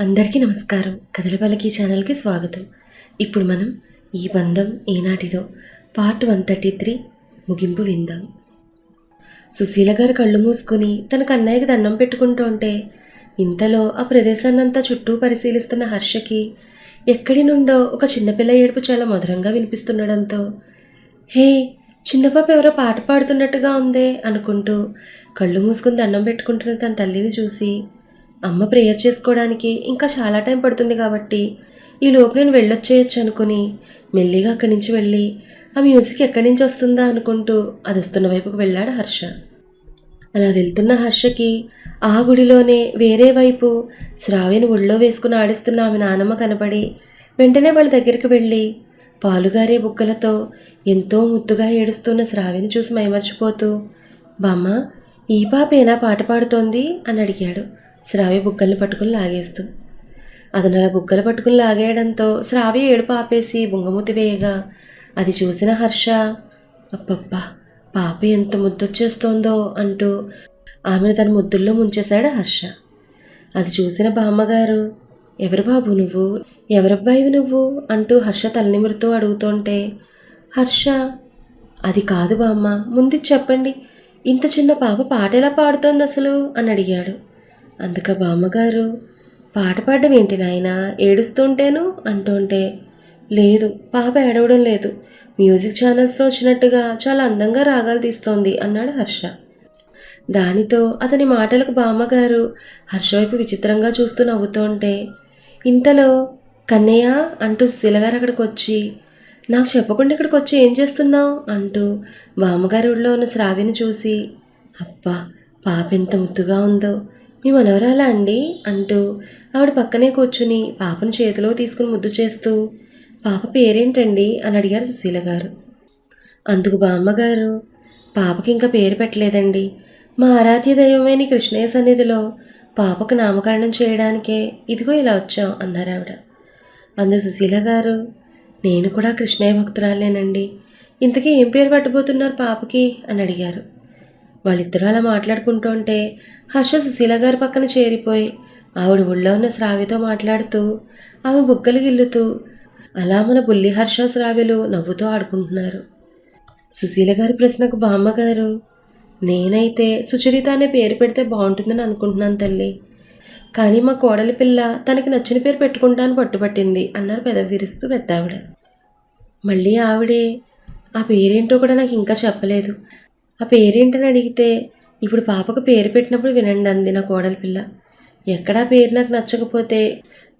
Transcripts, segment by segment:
అందరికీ నమస్కారం. కథలపలకి ఛానల్కి స్వాగతం. ఇప్పుడు మనం ఈ బంధం ఏనాటిదో పార్ట్ వన్ థర్టీ త్రీ ముగింపు విందాం. సుశీల గారు కళ్ళు మూసుకుని తన కన్నయ్యకి దండం పెట్టుకుంటూ ఉంటే ఇంతలో ఆ ప్రదేశాన్నంతా చుట్టూ పరిశీలిస్తున్న హర్షకి ఎక్కడి నుండో ఒక చిన్నపిల్ల ఏడుపు చాలా మధురంగా వినిపిస్తుండడంతో హే చిన్నపాప ఎవరో పాట పాడుతున్నట్టుగా ఉందే అనుకుంటూ కళ్ళు మూసుకుని దండం పెట్టుకుంటున్న తన తల్లిని చూసి అమ్మ ప్రేయర్ చేసుకోవడానికి ఇంకా చాలా టైం పడుతుంది కాబట్టి ఈ లోపు నేను వెళ్ళొచ్చేయచ్చు అనుకుని మెల్లిగా అక్కడి నుంచి వెళ్ళి ఆ మ్యూజిక్ ఎక్కడి నుంచి వస్తుందా అనుకుంటూ అది వస్తున్న వైపుకు వెళ్ళాడు హర్ష. అలా వెళ్తున్న హర్షకి ఆ గుడిలోనే వేరే వైపు శ్రావ్యను ఒళ్ళో వేసుకుని ఆడిస్తున్న ఆమె నానమ్మ కనపడి వెంటనే వాళ్ళ దగ్గరికి వెళ్ళి పాలుగారే బుగ్గలతో ఎంతో ముద్దుగా ఏడుస్తున్న శ్రావ్యను చూసి మైమర్చిపోతూ బామ్మ ఈ పాపేనా పాట పాడుతోంది? అని అడిగాడు. శ్రావ్య బుగ్గల్ని పట్టుకుని లాగేస్తూ. అతను అలా బుగ్గలు పట్టుకుని లాగేయడంతో శ్రావ్య ఏడుపు ఆపేసి బుంగమూతి వేయగా అది చూసిన హర్ష అబ్బబ్బా పాప ఎంత ముద్దొచ్చేస్తోందో అంటూ ఆమెను తన ముద్దుల్లో ముంచేశాడు హర్ష. అది చూసిన బామ్మగారు ఎవరు బాబు నువ్వు ఎవరబ్బాయివి నువ్వు అంటూ హర్ష తలనిమురుతూ అడుగుతుంటే హర్ష అది కాదు బామ్మ ముందు చెప్పండి ఇంత చిన్న పాప పాట ఎలా పాడుతోంది అసలు అని అడిగాడు. అందుక బామ్మగారు పాట పాడడం ఏంటి నాయనా? ఏడుస్తుంటేను అంటుంటే లేదు పాప ఏడవడం లేదు. మ్యూజిక్ ఛానల్స్లో వచ్చినట్టుగా చాలా అందంగా రాగాలు తీస్తోంది అన్నాడు హర్ష. దానితో అతని మాటలకు బామ్మగారు హర్ష వైపు విచిత్రంగా చూస్తూ నవ్వుతుంటే ఇంతలో కన్నయ్య అంటూ సుశీలగారు అక్కడికి వచ్చి నాకు చెప్పకుండా ఇక్కడికి వచ్చి ఏం చేస్తున్నావు? అంటూ బామ్మగారి ఊళ్ళో ఉన్న శ్రావ్యని చూసి అబ్బా పాప ఎంత ముద్దుగా ఉందో. మీ మనవరాలా అండి? అంటూ ఆవిడ పక్కనే కూర్చుని పాపను చేతిలో తీసుకుని ముద్దు చేస్తూ పాప పేరేంటండి? అని అడిగారు సుశీల గారు. అందుకు బామ్మగారు పాపకి ఇంకా పేరు పెట్టలేదండి. మా ఆరాధ్య దైవమైన కృష్ణయ్య సన్నిధిలో పాపకు నామకరణం చేయడానికే ఇదిగో ఇలా వచ్చాం అన్నారు ఆవిడ. అందుకు సుశీల గారు నేను కూడా కృష్ణయ్య భక్తురాలేనండి ఇంతకీ ఏం పేరు పెట్టబోతున్నారు పాపకి? అని అడిగారు. వాళ్ళిద్దరూ అలా మాట్లాడుకుంటుంటే హర్ష సుశీల గారి పక్కన చేరిపోయి ఆవిడ ఊళ్ళో ఉన్న శ్రావ్యతో మాట్లాడుతూ ఆమె బుగ్గలు గిల్లుతూ అలా మన బుల్లి హర్ష శ్రావ్యులు నవ్వుతూ ఆడుకుంటున్నారు. సుశీల గారి ప్రశ్నకు బామ్మగారు నేనైతే సుచరిత అనే పేరు పెడితే బాగుంటుందని అనుకుంటున్నాను తల్లి. కానీ మా కోడలి పిల్ల తనకి నచ్చిన పేరు పెట్టుకుంటాను పట్టుబట్టింది అన్నారు పెదవిరుస్తూ పెద్దావిడ. మళ్ళీ ఆవిడే ఆ పేరేంటో కూడా నాకు ఇంకా చెప్పలేదు. ఆ పేరేంటని అడిగితే ఇప్పుడు పాపకు పేరు పెట్టినప్పుడు వినండి అంది నా కోడలి పిల్ల. ఎక్కడా పేరు నాకు నచ్చకపోతే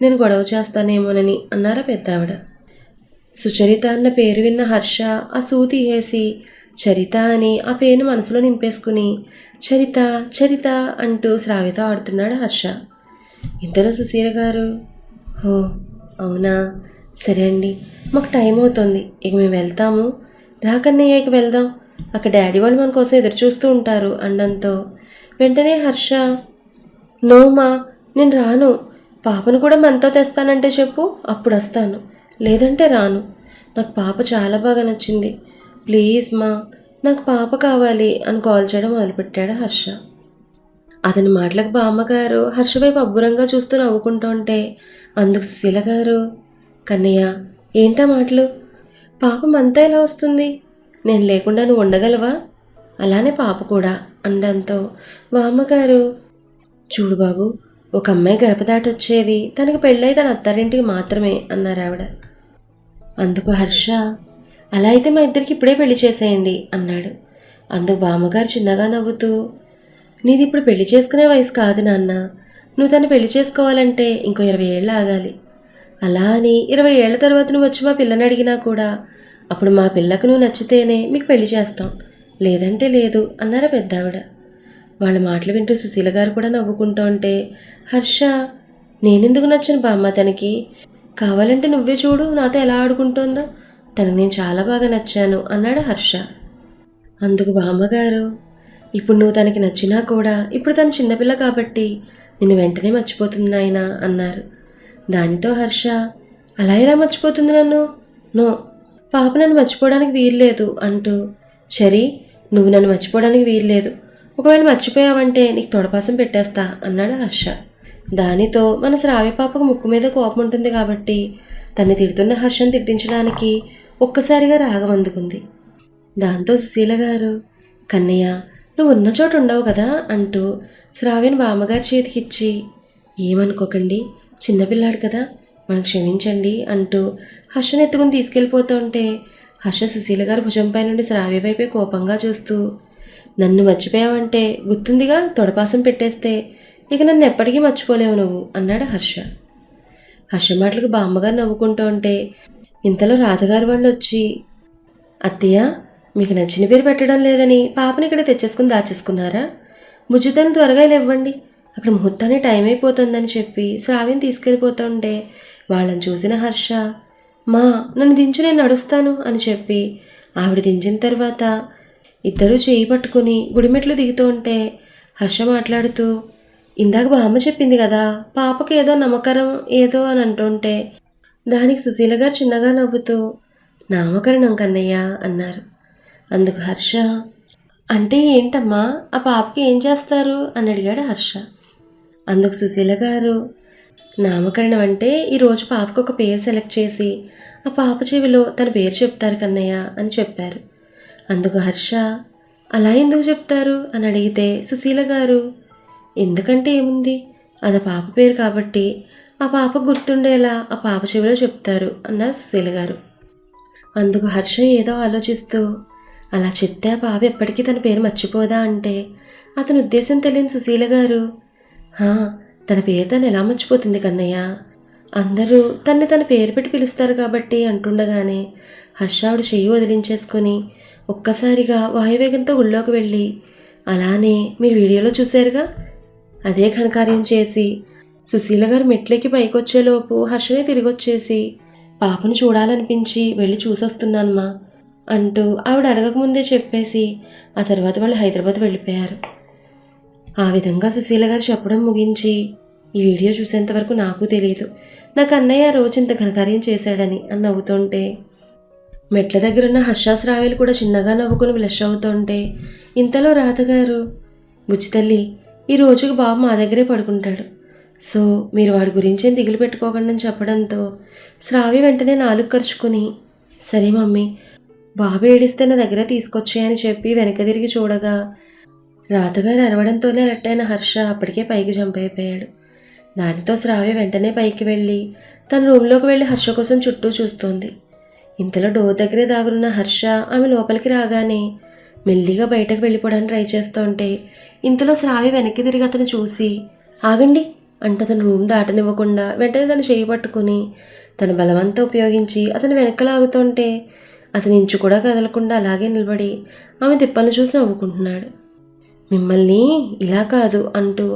నేను గొడవ చేస్తానేమోనని అన్నారా పెద్దావిడ. సుచరిత అన్న పేరు విన్న హర్ష ఆ సూ తీసేసి చరిత అని ఆ పేరుని మనసులో నింపేసుకుని చరిత చరిత అంటూ శ్రావిత ఆడుతున్నాడు హర్ష. ఇంతలో సుశీల గారు ఓ అవునా? సరే అండి మాకు టైం అవుతుంది ఇక మేము వెళ్తాము. రాకన్నయ్యకి ఇక వెళ్దాం. అక్కడ డాడీ వాళ్ళు మన కోసం ఎదురు చూస్తూ ఉంటారు అండంతో వెంటనే హర్ష నోమా నేను రాను. పాపను కూడా మనతో తెస్తానంటే చెప్పు అప్పుడు వస్తాను. లేదంటే రాను. నాకు పాప చాలా బాగా నచ్చింది. ప్లీజ్ మా నాకు పాప కావాలి అని కాల్ చేయడం మొదలుపెట్టాడు హర్ష. అతని మాటలకు బామ్మగారు హర్ష వైపు అబ్బురంగా చూస్తూ నవ్వుకుంటూ ఉంటే అందుకు సుశీల గారు కన్నయ్య ఏంటా మాటలు? పాపం అంతా ఎలా వస్తుంది? నేను లేకుండా నువ్వు ఉండగలవా? అలానే పాప కూడా అనడంతో బామ్మగారు చూడు బాబు ఒక అమ్మాయి గడప దాటొచ్చేది. తనకి పెళ్ళై తన అత్తారింటికి మాత్రమే అన్నారు ఆవిడ. అందుకు హర్ష అలా అయితే మా ఇద్దరికి ఇప్పుడే పెళ్ళి చేసేయండి అన్నాడు. అందుకు బామ్మగారు చిన్నగా నవ్వుతూ నీది ఇప్పుడు పెళ్ళి చేసుకునే వయసు కాదు నాన్న. నువ్వు తను పెళ్ళి చేసుకోవాలంటే ఇంకో ఇరవై ఏళ్ళు ఆగాలి. అలా అని ఇరవై ఏళ్ళ తర్వాత నువ్వు వచ్చి మా పిల్లని అడిగినా కూడా అప్పుడు మా పిల్లకు నువ్వు నచ్చితేనే మీకు పెళ్ళి చేస్తాం. లేదంటే లేదు అన్నారు పెద్దావిడ. వాళ్ళ మాటలు వింటూ సుశీల గారు కూడా నవ్వుకుంటూ ఉంటే హర్ష నేనెందుకు నచ్చను బామ్మ తనకి? కావాలంటే నువ్వే చూడు నాతో ఎలా ఆడుకుంటోందో. తనకు నేను చాలా బాగా నచ్చాను అన్నాడు హర్ష. అందుకు బామ్మగారు ఇప్పుడు నువ్వు తనకి నచ్చినా కూడా ఇప్పుడు తను చిన్నపిల్ల కాబట్టి నిన్ను వెంటనే మర్చిపోతుంది నాయన అన్నారు. దానితో హర్ష అలా ఎలా మర్చిపోతుంది నన్ను? నో పాప నన్ను మర్చిపోవడానికి వీల్లేదు అంటూ షరీ నువ్వు నన్ను మర్చిపోవడానికి వీల్లేదు. ఒకవేళ మర్చిపోయావంటే నీకు తొడపాసం పెట్టేస్తా అన్నాడు హర్ష. దానితో మన శ్రావ్య పాపకు ముక్కు మీద కోపం ఉంటుంది కాబట్టి తన్ని తిడుతున్న హర్షం తిట్టించడానికి ఒక్కసారిగా రాగం అందుకుంది. దాంతో సుశీల గారు కన్నయ్య నువ్వు ఉన్న చోట ఉండవు కదా అంటూ శ్రావ్యను బామ్మగారి చేతికిచ్చి ఏమనుకోకండి చిన్నపిల్లాడు కదా మనం క్షమించండి అంటూ హర్షను ఎత్తుకుని తీసుకెళ్ళిపోతుంటే హర్ష సుశీల గారు భుజంపై నుండి శ్రావ్య వైపే కోపంగా చూస్తూ నన్ను మర్చిపోయావంటే గుర్తుందిగా? తొడపాసం పెట్టేస్తే ఇక నన్ను ఎప్పటికీ మర్చిపోలేవు నువ్వు అన్నాడు హర్ష. హర్ష మాటలకు బామ్మగారు నవ్వుకుంటూ ఉంటే ఇంతలో రాధగారు వాళ్ళు వచ్చి అత్తయ్య మీకు నచ్చిన పేరు పెట్టడం లేదని పాపని ఇక్కడ తెచ్చేసుకుని దాచేసుకున్నారా? బుజ్జితను త్వరగా ఇవ్వండి అక్కడ ముహూర్తానికి టైం అయిపోతుందని చెప్పి శ్రావ్యం తీసుకెళ్ళిపోతుంటే వాళ్ళని చూసిన హర్ష మా నన్ను దించు నేను నడుస్తాను అని చెప్పి ఆవిడ దించిన తర్వాత ఇద్దరూ చేయి పట్టుకుని గుడిమెట్లు దిగుతూ ఉంటే హర్ష మాట్లాడుతూ ఇందాక బామ్మ చెప్పింది కదా పాపకి ఏదో నమ్మకరం ఏదో అని అంటుంటే దానికి సుశీల గారు చిన్నగా నవ్వుతూ నామకరణం కన్నయ్య అన్నారు. అందుకు హర్ష అంటే ఏంటమ్మా ఆ పాపకి ఏం చేస్తారు? అని అడిగాడు హర్ష. అందుకు సుశీల గారు నామకరణం అంటే ఈరోజు పాపకు ఒక పేరు సెలెక్ట్ చేసి ఆ పాప చెవిలో తన పేరు చెప్తారు కన్నయ్య అని చెప్పారు. అందుకు హర్ష అలా ఎందుకు చెప్తారు? అని అడిగితే సుశీల గారు ఎందుకంటే ఏముంది? అది పాప పేరు కాబట్టి ఆ పాప గుర్తుండేలా ఆ పాప చెవిలో చెప్తారు అన్నారు సుశీల గారు. అందుకు హర్ష ఏదో ఆలోచిస్తూ అలా చెప్తే ఆ పాప ఎప్పటికీ తన పేరు మర్చిపోదా? అంటే అతని ఉద్దేశం తెలియని సుశీల గారు "హా, తన పేరు తను ఎలా మర్చిపోతుంది కన్నయ్య? అందరూ తన్ని తన పేరు పెట్టి పిలుస్తారు కాబట్టి అంటుండగానే హర్ష ఆవిడ చెయ్యి వదిలించేసుకొని ఒక్కసారిగా వాయువేగంతో గుళ్ళోకి వెళ్ళి అలానే మీరు వీడియోలో చూశారుగా? అదే ఘనకార్యం చేసి సుశీల గారు మెట్లెక్కి పైకొచ్చేలోపు హర్షనే తిరిగొచ్చేసి పాపను చూడాలనిపించి వెళ్ళి చూసొస్తున్నానమ్మా అంటూ ఆవిడ అడగకముందే చెప్పేసి ఆ తర్వాత వాళ్ళు హైదరాబాద్ వెళ్ళిపోయారు. ఆ విధంగా సుశీల గారు చెప్పడం ముగించి ఈ వీడియో చూసేంతవరకు నాకు తెలియదు నాకు అన్నయ్య రోజు ఇంత ఘనకార్యం చేశాడని అని నవ్వుతుంటే మెట్ల దగ్గర ఉన్న హర్షాశ్రావ్యులు కూడా చిన్నగా నవ్వుకుని బ్లష్ అవుతుంటే ఇంతలో రాధగారు బుచ్చితల్లి ఈ రోజుకి బాబు మా దగ్గరే పడుకుంటాడు. సో మీరు వాడి గురించి ఏం దిగులు పెట్టుకోకండి అని చెప్పడంతో శ్రావ్య వెంటనే నాలుగు ఖర్చుకుని సరే మమ్మీ బాబు ఏడిస్తే నా దగ్గర తీసుకొచ్చాయని చెప్పి వెనక తిరిగి చూడగా రాతగారు అరవడంతోనే అలట్టైన హర్ష అప్పటికే పైకి జంప్ అయిపోయాడు. దానితో శ్రావ్య వెంటనే పైకి వెళ్ళి తన రూమ్లోకి వెళ్ళి హర్ష కోసం చుట్టూ చూస్తోంది. ఇంతలో డోర్ దగ్గరే దాగురున్న హర్ష ఆమె లోపలికి రాగానే మెల్లిగా బయటకు వెళ్ళిపోవడానికి ట్రై చేస్తుంటే ఇంతలో శ్రావ్య వెనక్కి తిరిగి అతను చూసి ఆగండి అంటూ అతను రూమ్ దాటనివ్వకుండా వెంటనే తను చేయి పట్టుకుని తన బలవంతా ఉపయోగించి అతను వెనక్కి లాగుతుంటే అతని ఇంచు కూడా కదలకుండా అలాగే నిలబడి ఆమె తిప్పలను చూసి నవ్వుకుంటున్నాడు. మిమ్మల్ని ఇలా కాదు అంటూ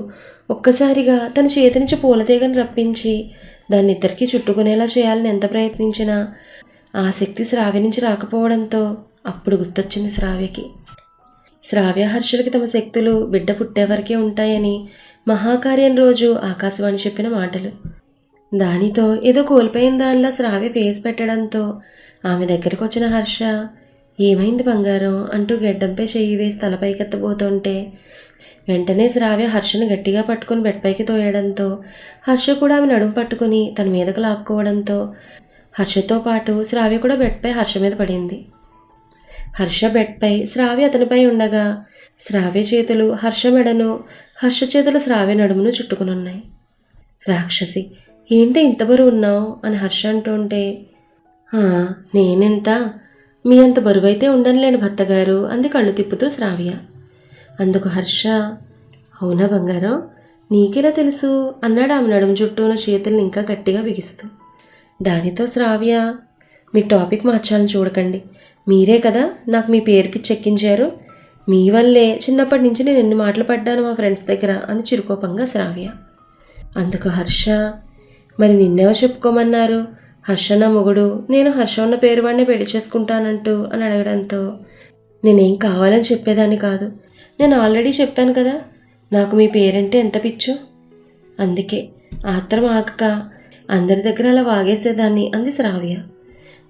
ఒక్కసారిగా తన చేతి నుంచి పూలతీగను రప్పించి దాన్ని ఇద్దరికీ చుట్టుకునేలా చేయాలని ఎంత ప్రయత్నించినా ఆ శక్తి శ్రావ్య నుంచి రాకపోవడంతో అప్పుడు గుర్తొచ్చింది శ్రావ్యకి. శ్రావ్య హర్షులకి తమ శక్తులు బిడ్డ పుట్టే వరకే ఉంటాయని మహాకార్యం రోజు ఆకాశవాణి చెప్పిన మాటలు. దానితో ఏదో కోల్పోయిన దానిలా శ్రావ్య ఫేస్ పెట్టడంతో ఆమె దగ్గరకు వచ్చిన హర్ష ఏమైంది బంగారం? అంటూ గెడ్డంపై చెయ్యి వేసి తలపైకెత్తబోతుంటే వెంటనే శ్రావ్య హర్షను గట్టిగా పట్టుకుని బెడ్పైకి తోయడంతో హర్ష కూడా ఆమె నడుము పట్టుకుని తన మీదకు లాక్కోవడంతో హర్షతో పాటు శ్రావ్య కూడా బెడ్పై హర్ష మీద పడింది. హర్ష బెడ్పై శ్రావ్య అతనిపై ఉండగా శ్రావ్య చేతులు హర్ష మెడను హర్ష చేతులు శ్రావ్య నడుమును చుట్టుకునున్నాయి. రాక్షసి ఏంటి ఇంత బరువు ఉన్నావు? అని హర్ష అంటుంటే "ఆ, నేనెంత? మీ అంత బరువైతే ఉండనులేండి భర్తగారు అంది కళ్ళు తిప్పుతూ శ్రావ్య. అందుకు హర్ష అవునా బంగారం? నీకెలా తెలుసు? అన్నాడు ఆమె నడుము చుట్టూ ఉన్న చేతుల్ని ఇంకా గట్టిగా బిగిస్తూ. దానితో శ్రావ్య మీ టాపిక్ మార్చాలని చూడకండి. మీరే కదా నాకు మీ పేరు పిచ్చి ఎక్కించారు. మీ వల్లే చిన్నప్పటి నుంచి నేను ఎన్ని మాటలు పడ్డాను మా ఫ్రెండ్స్ దగ్గర అని చిరుకోపంగా శ్రావ్య. అందుకు హర్ష మరి నిన్నెవరు చెప్పుకోమన్నారు? హర్ష నా మొగుడు నేను హర్ష ఉన్న పేరు వాడిని పెళ్ళి చేసుకుంటానంటూ అని అడగడంతో నేనేం కావాలని చెప్పేదాన్ని కాదు. నేను ఆల్రెడీ చెప్పాను కదా నాకు మీ పేరంటే ఎంత పిచ్చు? అందుకే ఆత్రం ఆగక అందరి దగ్గర అలా వాగేసేదాన్ని అంది శ్రావ్య.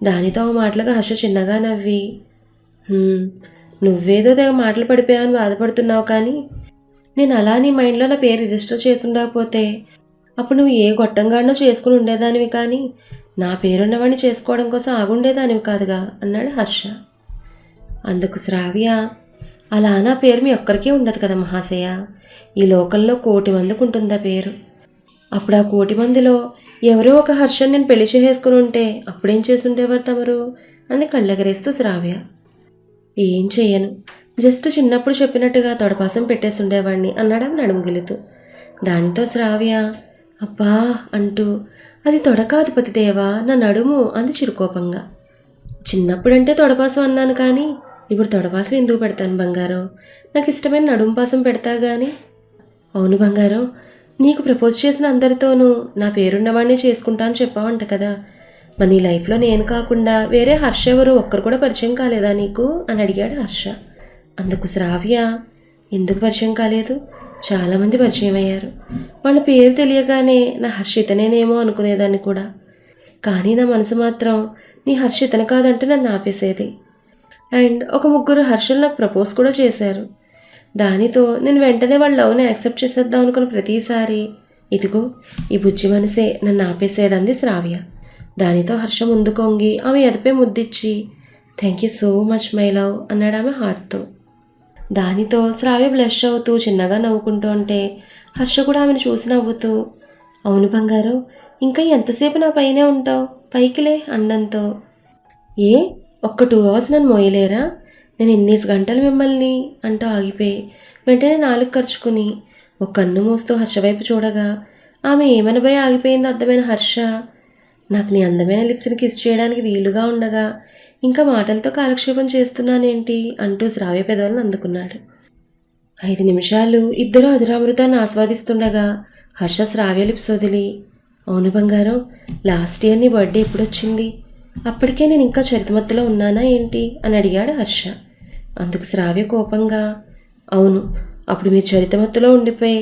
దానితో ఆ మాటలుగా హర్ష చిన్నగా నవ్వి నువ్వేదో తెగ మాటలు పడిపోయావని బాధపడుతున్నావు కానీ నేను అలా నీ మైండ్లో నా పేరు రిజిస్టర్ చేసి ఉండకపోతే అప్పుడు నువ్వు ఏ గొట్టంగాడినో చేసుకుని ఉండేదానివి కానీ నా పేరున్నవాడిని చేసుకోవడం కోసం ఆగుండేదానివి కాదుగా అన్నాడు హర్ష. అందుకు శ్రావ్య అలా నా పేరు మీ ఒక్కరికే ఉండదు కదా మహాశయ. ఈ లోకంలో కోటి మందికి ఉంటుందా పేరు? అప్పుడు ఆ కోటి మందిలో ఎవరో ఒక హర్షన్ నేను పెళ్ళి చేసేసుకుని ఉంటే అప్పుడేం చేసుండేవారు తమరు? అంది కళ్ళెగరేస్తూ శ్రావ్య. ఏం చేయను జస్ట్ చిన్నప్పుడు చెప్పినట్టుగా తొడపాసం పెట్టేసి ఉండేవాడిని అన్నాడు ఆమె నడుము దానితో శ్రావ్య అబ్బా అంటూ అది తొడకాధిపతి దేవా నా నడుము అంది చిరుకోపంగా చిన్నప్పుడంటే తొడపాసం అన్నాను కానీ ఇప్పుడు తొడపాసం ఎందుకు పెడతాను బంగారం? నాకు ఇష్టమైన నడుము పాసం పెడతా గాని. అవును బంగారం నీకు ప్రపోజ్ చేసిన అందరితోనూ నా పేరున్నవాడిని చేసుకుంటా అని చెప్పావంట కదా. మరి నీ లైఫ్లో నేను కాకుండా వేరే హర్ష ఎవరు ఒక్కరు కూడా పరిచయం కాలేదా నీకు? అని అడిగాడు హర్ష. అందుకు శ్రావ్య ఎందుకు పరిచయం కాలేదు? చాలామంది పరిచయం అయ్యారు వాళ్ళ పేరు తెలియగానే నా హర్షితనేనేమో అనుకునేదాన్ని కూడా. కానీ నా మనసు మాత్రం నీ హర్షితన కాదంటే నన్ను ఆపేసేది. అండ్ ఒక ముగ్గురు హర్షలు నాకు ప్రపోజ్ కూడా చేశారు. దానితో నేను వెంటనే వాళ్ళ లవ్ని యాక్సెప్ట్ చేసేద్దాం అనుకున్న ప్రతిసారి ఇదిగో ఈ బుజ్జి మనసే నన్ను ఆపేసేదంది శ్రావ్య. దానితో హర్షం ముందుకొంగి ఆమె ఎదపే ముద్దిచ్చి thank you so much my love అన్నాడు ఆమె హార్ట్తో. దానితో శ్రావ్య బ్లష్ అవుతూ చిన్నగా నవ్వుకుంటూ ఉంటే హర్ష కూడా ఆమెను చూసి నవ్వుతూ అవును బంగారు ఇంకా ఎంతసేపు నా పైనే ఉంటావు? పైకిలే అండంతో ఏ? ఒక్క టూ అవర్స్ నన్ను మోయలేరా? నేను ఎన్నేసి గంటలు మిమ్మల్ని అంటూ ఆగిపోయి వెంటనే నాలుగు ఖర్చుకుని ఒక కన్ను మూస్తూ హర్ష వైపు చూడగా ఆమె ఏమనబోయి ఆగిపోయింది అర్థమైన హర్ష నాకు నీ అందమైన లిప్స్ని కిస్ చేయడానికి వీలుగా ఉండగా ఇంకా మాటలతో కాలక్షేపం చేస్తున్నానేంటి? అంటూ శ్రావ్య పెదవులను అందుకున్నాడు. ఐదు నిమిషాలు ఇద్దరూ అధురామృతాన్ని ఆస్వాదిస్తుండగా హర్ష శ్రావ్య లిప్స్ వదిలి అవును బంగారం లాస్ట్ ఇయర్ నీ బర్త్డే ఎప్పుడొచ్చింది? అప్పటికే నేను ఇంకా చరితమత్తులో ఉన్నానా ఏంటి? అని అడిగాడు హర్ష. అందుకు శ్రావ్య కోపంగా అవును అప్పుడు మీరు చరితమత్తులో ఉండిపోయి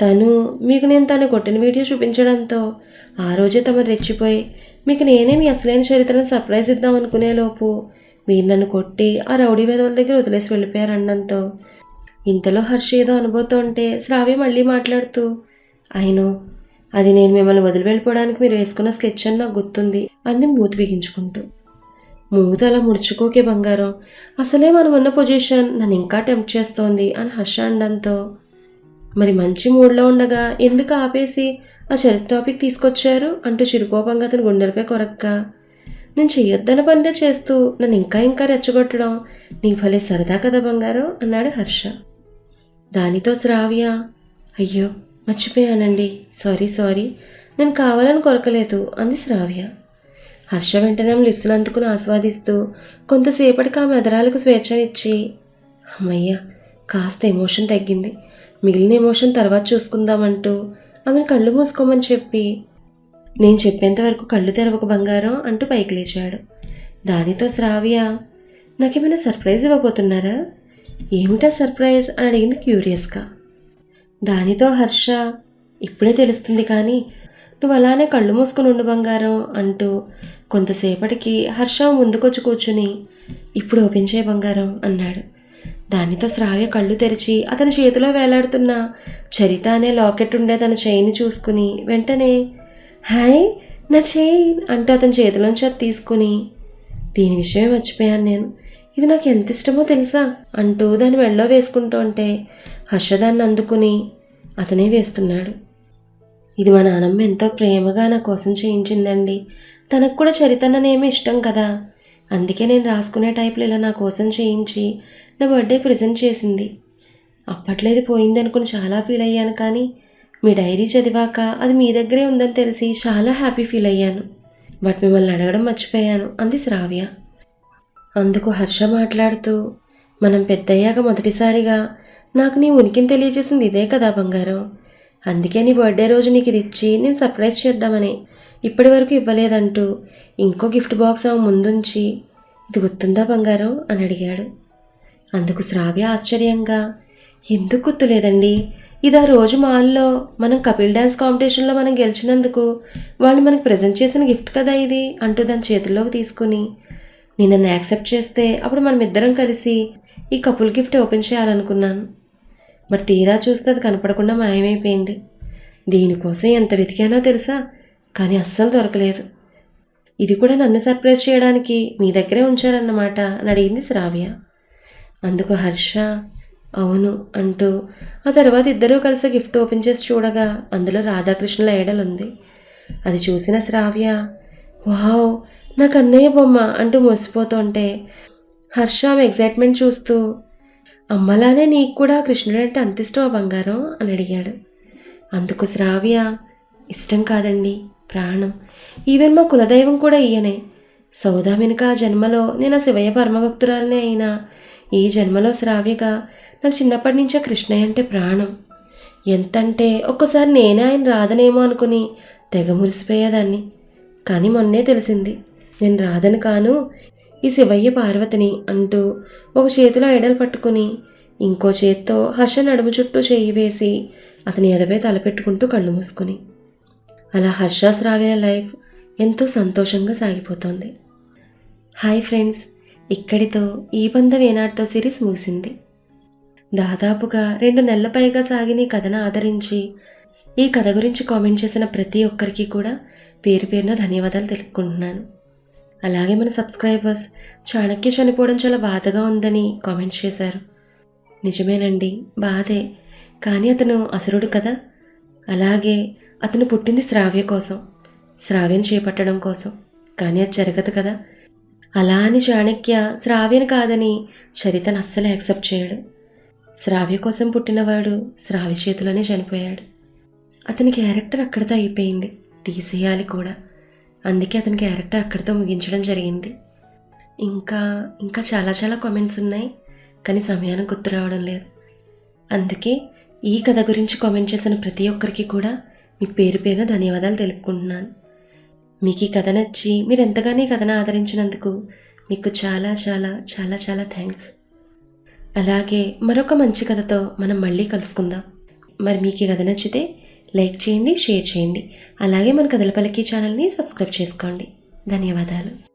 తను మీకు నేను తను కొట్టిన వీడియో చూపించడంతో ఆ రోజే తమరు రెచ్చిపోయి మీకు నేనే మీ అసలైన చరిత్రను సర్ప్రైజ్ ఇద్దాం అనుకునే లోపు మీరు నన్ను కొట్టి ఆ రౌడీ వేదవుల దగ్గర వదిలేసి వెళ్ళిపోయారు అనడంతో ఇంతలో హర్ష ఏదో అనుభూతుంటే శ్రావ్య మళ్ళీ మాట్లాడుతూ అయినో అది నేను మిమ్మల్ని వదిలి వెళ్ళిపోవడానికి మీరు వేసుకున్న స్కెచ్ అని నాకు గుర్తుంది అంది మూతి బిగించుకుంటూ. మూత అలా ముడుచుకోకే బంగారం అసలే మనం ఉన్న పొజిషన్ నన్ను ఇంకా టెంప్ట్ చేస్తోంది అని హర్ష అనడంతో. మరి మంచి మూడ్లో ఉండగా ఎందుకు ఆపేసి ఆ చరిత్ర టాపిక్ తీసుకొచ్చారు. అంటూ చిరుకోపంగా అతను గుండెలపై కొరక్క. నేను చెయ్యొద్దన్న పనినే చేస్తూ నన్ను ఇంకా ఇంకా రెచ్చగొట్టడం నీకు భలే సరదా కదా బంగారం అన్నాడు హర్ష. దానితో శ్రావ్య? అయ్యో మర్చిపోయానండి. Sorry sorry. నేను కావాలని కొరకలేదు అంది శ్రావ్య. హర్ష వెంటనే ఆమె అందుకుని ఆస్వాదిస్తూ కొంతసేపటికి ఆమె ఎదరాలకు స్వేచ్ఛనిచ్చి అమ్మయ్య కాస్త ఎమోషన్ తగ్గింది. మిగిలిన ఎమోషన్ తర్వాత చూసుకుందామంటూ ఆమెను కళ్ళు మూసుకోమని చెప్పి నేను చెప్పేంత వరకు కళ్ళు తెరవక బంగారం అంటూ పైకి లేచాడు. దానితో శ్రావ్య నాకేమైనా సర్ప్రైజ్ ఇవ్వబోతున్నారా? ఏమిటా సర్ప్రైజ్? అని అడిగింది క్యూరియస్గా. దానితో హర్ష ఇప్పుడే తెలుస్తుంది కానీ నువ్వు అలానే కళ్ళు మూసుకుని ఉండు బంగారం అంటూ కొంతసేపటికి హర్ష ముందుకొచ్చి కూర్చుని ఇప్పుడు ఓపెన్ చేయ బంగారం అన్నాడు. దానితో శ్రావ్య కళ్ళు తెరిచి అతని చేతిలో వేలాడుతున్న. చరిత అనే లాకెట్ ఉండే తన చైన్ చూసుకుని వెంటనే హాయ్ నా చైన్ అంటూ అతని చేతిలోంచి అది తీసుకుని దీని విషయమే మర్చిపోయాను నేను. ఇది నాకు ఎంత ఇష్టమో తెలుసా? అంటూ దాని మెళ్ళో వేసుకుంటూ ఉంటే హర్ష దాన్ని అందుకుని అతనే వేస్తున్నాడు. ఇది మా నానమ్మ ఎంతో ప్రేమగా నా కోసం చేయించిందండి. తనకు కూడా చరితన్ననేమి ఇష్టం కదా? అందుకే నేను రాసుకునే టైప్లో ఇలా నా కోసం చేయించి నా బర్త్డే ప్రజెంట్ చేసింది. అప్పట్లో ఇది పోయింది అనుకుని చాలా ఫీల్ అయ్యాను కానీ మీ డైరీ చదివాక అది మీ దగ్గరే ఉందని తెలిసి చాలా హ్యాపీ ఫీల్ అయ్యాను. బట్ మిమ్మల్ని అడగడం మర్చిపోయాను. అంది శ్రావ్య. అందుకు హర్ష మాట్లాడుతూ మనం పెద్దయ్యాక మొదటిసారిగా నాకు నీ ఉనికిని తెలియజేసింది ఇదే కదా బంగారం. అందుకే నీ బర్త్డే రోజు నీకు ఇది ఇచ్చి నేను సర్ప్రైజ్ చేద్దామని ఇప్పటి వరకు ఇవ్వలేదంటూ ఇంకో గిఫ్ట్ బాక్స్ ఆమె ముందుంచి ఇది గుర్తుందా బంగారం? అని అడిగాడు. అందుకు శ్రావ్య ఆశ్చర్యంగా ఎందుకు గుర్తులేదండి? ఇది ఆ రోజు మాల్లో మనం కపిల్ డ్యాన్స్ కాంపిటీషన్లో మనం గెలిచినందుకు వాళ్ళు మనకు ప్రజెంట్ చేసిన గిఫ్ట్ కదా ఇది? అంటూ దాని చేతుల్లోకి తీసుకుని నేను నన్ను యాక్సెప్ట్ చేస్తే అప్పుడు మనం ఇద్దరం కలిసి ఈ కపుల్ గిఫ్ట్ ఓపెన్ చేయాలనుకున్నాను. బట్ తీరా చూస్తే అది కనపడకుండా మాయమైపోయింది. దీనికోసం ఎంత వెతికానో తెలుసా? కానీ అస్సలు దొరకలేదు. ఇది కూడా నన్ను సర్ప్రైజ్ చేయడానికి మీ దగ్గరే ఉంచారన్నమాట అని అడిగింది శ్రావ్య. అందుకు హర్ష అవును అంటూ ఆ తర్వాత ఇద్దరూ కలిసి గిఫ్ట్ ఓపెన్ చేసి చూడగా అందులో రాధాకృష్ణుల ఐడల్ ఉంది. అది చూసిన శ్రావ్య వావ్ నాకు అన్నయ్య బొమ్మ అంటూ మురిసిపోతుంటే హర్ష ఆమె ఎగ్జైట్మెంట్ చూస్తూ అమ్మలానే నీకు కూడా కృష్ణుడు అంటే అంత ఇష్టం బంగారం? అని అడిగాడు. అందుకు శ్రావ్య ఇష్టం కాదండి. ప్రాణం. ఈవెన్ మా కులదైవం కూడా ఈయనే. సౌదామినిక ఆ జన్మలో నేను ఆ శివయ్య పరమభక్తురాలనే అయినా ఈ జన్మలో శ్రావ్యగా నాకు చిన్నప్పటి నుంచే కృష్ణయ్య అంటే ప్రాణం. ఎంతంటే ఒక్కసారి నేనే ఆయన రాదనేమో అనుకుని తెగ మురిసిపోయేదాన్ని. కానీ మొన్నే తెలిసింది నేను రాదని కాను ఈ శివయ్య పార్వతిని అంటూ ఒక చేతిలో ఎడలు పట్టుకుని ఇంకో చేత్తో హర్ష నడుము చుట్టూ చేయి వేసి అతని ఎదపై తలపెట్టుకుంటూ కళ్ళు మూసుకుని అలా హర్ష శ్రావ్య లైఫ్ ఎంతో సంతోషంగా సాగిపోతోంది. హాయ్ ఫ్రెండ్స్ ఇక్కడితో ఈ బంధం ఏనాటితో సిరీస్ ముగిసింది. దాదాపుగా రెండు నెలల పైగా సాగిన ఈ కథను ఆదరించి ఈ కథ గురించి కామెంట్ చేసిన ప్రతి ఒక్కరికి కూడా పేరు పేరున ధన్యవాదాలు తెలుపుకుంటున్నాను. అలాగే మన సబ్స్క్రైబర్స్ చాణక్య చనిపోవడం చాలా బాధగా ఉందని కామెంట్స్ చేశారు. నిజమేనండి బాధే. కానీ అతను అసురుడు కదా. అలాగే అతను పుట్టింది శ్రావ్య కోసం శ్రావ్యను చేపట్టడం కోసం. కానీ అది జరగదు కదా. అలా అని చాణక్య శ్రావ్యను కాదని చరితను అస్సలు యాక్సెప్ట్ చేయడు. శ్రావ్య కోసం పుట్టినవాడు శ్రావ్య చేతిలోనే చనిపోయాడు. అతని క్యారెక్టర్ అక్కడితో అయిపోయింది. తీసేయాలి కూడా. అందుకే అతని క్యారెక్టర్ అక్కడితో ముగించడం జరిగింది. ఇంకా ఇంకా చాలా చాలా కామెంట్స్ ఉన్నాయి. కానీ సమయానికి గుర్తు రావడం లేదు. అందుకే ఈ కథ గురించి కామెంట్ చేసిన ప్రతి ఒక్కరికి కూడా మీకు పేరు పేరున ధన్యవాదాలు తెలుపుకుంటున్నాను. మీకు ఈ కథ నచ్చి మీరు ఎంతగానో ఈ కథను ఆదరించినందుకు మీకు చాలా చాలా చాలా చాలా థ్యాంక్స్ అలాగే మరొక మంచి కథతో మనం మళ్ళీ కలుసుకుందాం. మరి మీకు ఈ కథ నచ్చితే లైక్ చేయండి షేర్ చేయండి. అలాగే మన కథల పలికి ఛానల్ని సబ్స్క్రైబ్ చేసుకోండి. ధన్యవాదాలు.